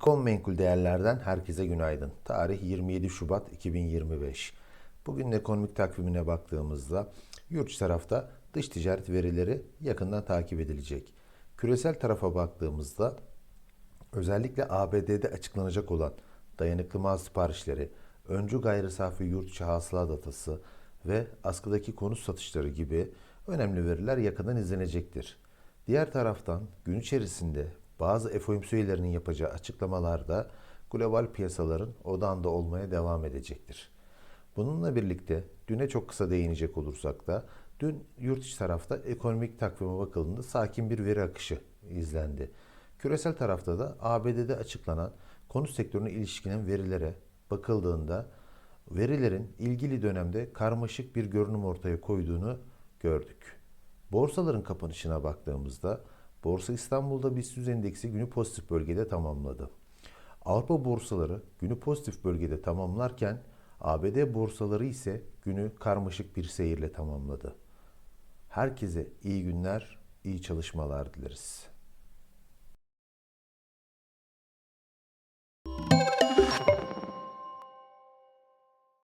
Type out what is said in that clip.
Kon menkul değerlerden herkese günaydın. Tarih 27 Şubat 2025. Bugün ekonomik takvimine baktığımızda yurt tarafta dış ticaret verileri yakından takip edilecek. Küresel tarafa baktığımızda özellikle ABD'de açıklanacak olan dayanıklı mal siparişleri, öncü gayri safi yurt içi hasıla datası ve askıdaki konut satışları gibi önemli veriler yakından izlenecektir. Diğer taraftan gün içerisinde bazı FOMC üyelerinin yapacağı açıklamalarda global piyasaların odağında olmaya devam edecektir. Bununla birlikte düne çok kısa değinecek olursak da dün yurt içi tarafta ekonomik takvime bakıldığında sakin bir veri akışı izlendi. Küresel tarafta da ABD'de açıklanan konut sektörüne ilişkinen verilere bakıldığında verilerin ilgili dönemde karmaşık bir görünüm ortaya koyduğunu gördük. Borsaların kapanışına baktığımızda Borsa İstanbul'da BIST 100 endeksi günü pozitif bölgede tamamladı. Avrupa borsaları günü pozitif bölgede tamamlarken ABD borsaları ise günü karmaşık bir seyirle tamamladı. Herkese iyi günler, iyi çalışmalar dileriz.